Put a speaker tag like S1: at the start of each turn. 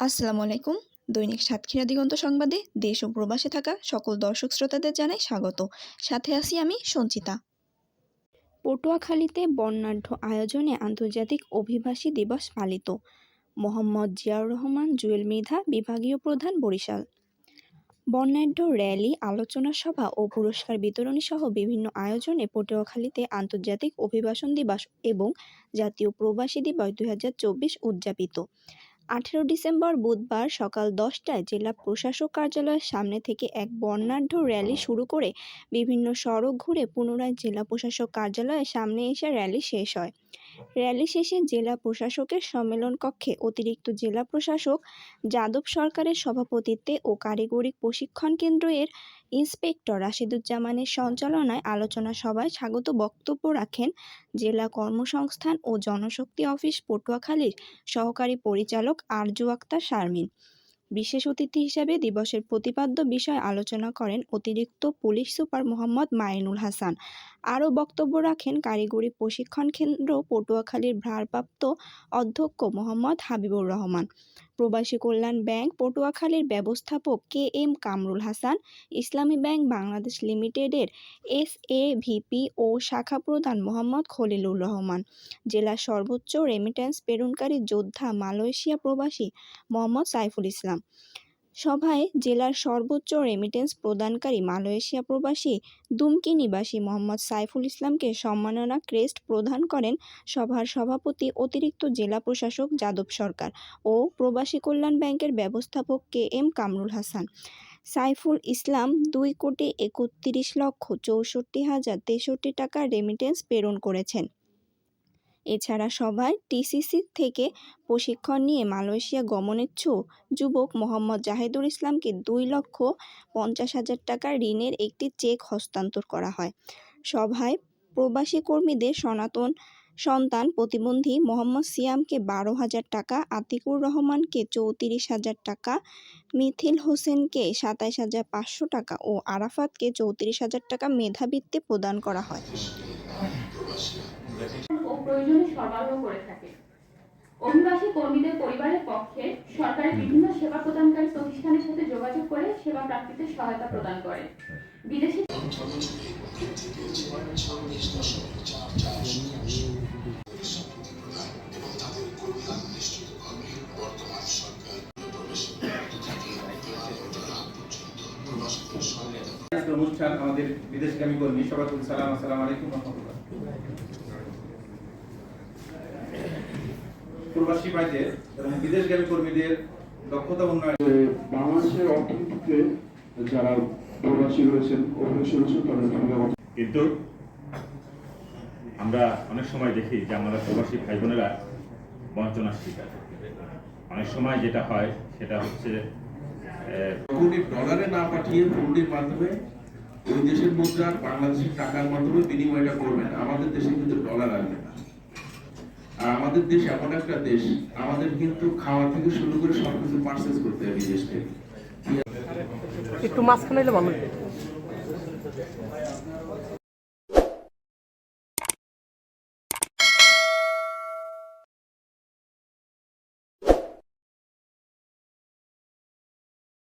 S1: আসসালামু আলাইকুম। দৈনিক সাতক্ষীরা দিগন্ত সংবাদে দেশ ও প্রবাসে থাকা সকল দর্শক শ্রোতাদের জানাই স্বাগত। সাথে আছি আমি সঞ্চিতা। পটুয়াখালীতে বর্ণাঢ্য আয়োজনে আন্তর্জাতিক অভিবাসী দিবস পালিত। মোহাম্মদ জিয়াউর রহমান, জুয়েল মৃধা, বিভাগীয় প্রধান বরিশাল। বর্ণাঢ্য র্যালি, আলোচনা সভা ও পুরস্কার বিতরণী সহ বিভিন্ন আয়োজনে পটুয়াখালীতে আন্তর্জাতিক অভিবাসন দিবস এবং জাতীয় প্রবাসী দিবস দুই হাজার চব্বিশ উদযাপিত। আঠেরো ডিসেম্বর বুধবার সকাল দশটায় জেলা প্রশাসক কার্যালয়ের সামনে থেকে এক বর্ণাঢ্য র্যালি শুরু করে বিভিন্ন সড়ক ঘুরে পুনরায় জেলা প্রশাসক কার্যালয়ের সামনে এসে র্যালি শেষ হয়। র্যালি শেষে জেলা প্রশাসকের সম্মেলন কক্ষে অতিরিক্ত জেলা প্রশাসক, যাদব সরকারের সভাপতিত্বে ও কারিগরি প্রশিক্ষণ কেন্দ্র এর ইন্সপেক্টর রাশিদুজ্জামানের সঞ্চালনায় আলোচনা সভায় স্বাগত বক্তব্য রাখেন জেলা কর্মসংস্থান ও জনশক্তি অফিস পটুয়াখালীর সহকারী পরিচালক আরজু আক্তার শারমিন। বিশেষ অতিথি হিসেবে দিবসের প্রতিপাদ্য বিষয় আলোচনা করেন অতিরিক্ত পুলিশ সুপার মোহাম্মদ মাইনুল হাসান। আরও বক্তব্য রাখেন কারিগরি প্রশিক্ষণ কেন্দ্র পটুয়াখালীর ভারপ্রাপ্ত অধ্যক্ষ মোহাম্মদ হাবিবুর রহমান, প্রবাসী কল্যাণ ব্যাংক পটুয়াখালীর ব্যবস্থাপক কে এম কামরুল হাসান, ইসলামী ব্যাংক বাংলাদেশ লিমিটেডের এস এ ভিপি ও শাখা প্রধান মোহাম্মদ খলিলুর রহমান জেলার সর্বোচ্চ রেমিট্যান্স প্রেরণকারী যোদ্ধা মালয়েশিয়া প্রবাসী মোহাম্মদ সাইফুল ইসলাম সভায় জেলার সর্বোচ্চ রেমিটেন্স প্রদানকারী মালয়েশিয়া প্রবাসী দুমকি নিবাসী মোহাম্মদ সাইফুল ইসলামকে সম্মাননা ক্রেস্ট প্রদান করেন সভার সভাপতি অতিরিক্ত জেলা প্রশাসক যাদব সরকার ও প্রবাসী কল্যাণ ব্যাংকের ব্যবস্থাপক কে এম কামরুল হাসান। সাইফুল ইসলাম দুই কোটি একত্রিশ লক্ষ চৌষট্টি হাজার তেষট্টি টাকা রেমিটেন্স প্রেরণ করেছেন। এছাড়া সভায় টিসিসি থেকে প্রশিক্ষণ নিয়ে মালয়েশিয়া গমনেচ্ছু যুবক মোহাম্মদ জাহিদুল ইসলামকে দুই লক্ষ পঞ্চাশ হাজার টাকার ঋণের একটি চেক হস্তান্তর করা হয়। সভায় প্রবাসী কর্মীদের সনাতন সন্তান প্রতিবন্ধী মোহাম্মদ সিয়ামকে বারো হাজার টাকা, আতিকুর রহমানকে চৌত্রিশ হাজার টাকা, মিথিল হোসেনকে সাতাইশ হাজার পাঁচশো টাকা ও আরাফাতকে চৌত্রিশ হাজার টাকা মেধাবৃত্তি প্রদান করা হয়।
S2: প্রয়োজনে সরবরাহ করে থাকে। অভিবাসী কর্মীদের পরিবারের পক্ষে সরকারের বিভিন্ন সেবা প্রদানকারী প্রতিষ্ঠানের সাথে যোগাযোগ করে সেবা প্রাপ্তিতে সহায়তা প্রদান করে। বিদেশি
S3: অনুষ্ঠান আমাদের বিদেশগামী কর্মী সবাইকে সালাম আসসালামু আলাইকুম রহমতুল্লাহ। প্রবাসী ভাইদের এবং বিদেশগামী কর্মীদের দক্ষতা উন্নয়ন
S4: বাংলাদেশের অর্থনীতিতে যারা প্রবাসী রয়েছেন অভিবাসী রয়েছেন তাদের
S5: কিন্তু আমরা অনেক সময় দেখি যে আমাদের প্রবাসী ভাই বোনেরা বঞ্চনার শিকার। অনেক সময় যেটা হয় সেটা হচ্ছে
S6: ডলারে না পাঠিয়ে হুন্ডির মাধ্যমে ওই দেশের মুদ্রা বাংলাদেশের টাকার মাধ্যমে বিনিময়টা করবেন আমাদের দেশে কিন্তু ডলার আসবে না। আর আমাদের দেশ এমন একটা দেশ, আমাদের কিন্তু খাওয়া থেকে শুরু করে সবকিছু পার্সেস করতে হবে বিদেশ থেকে
S7: একটু মাঝখানে ভালো।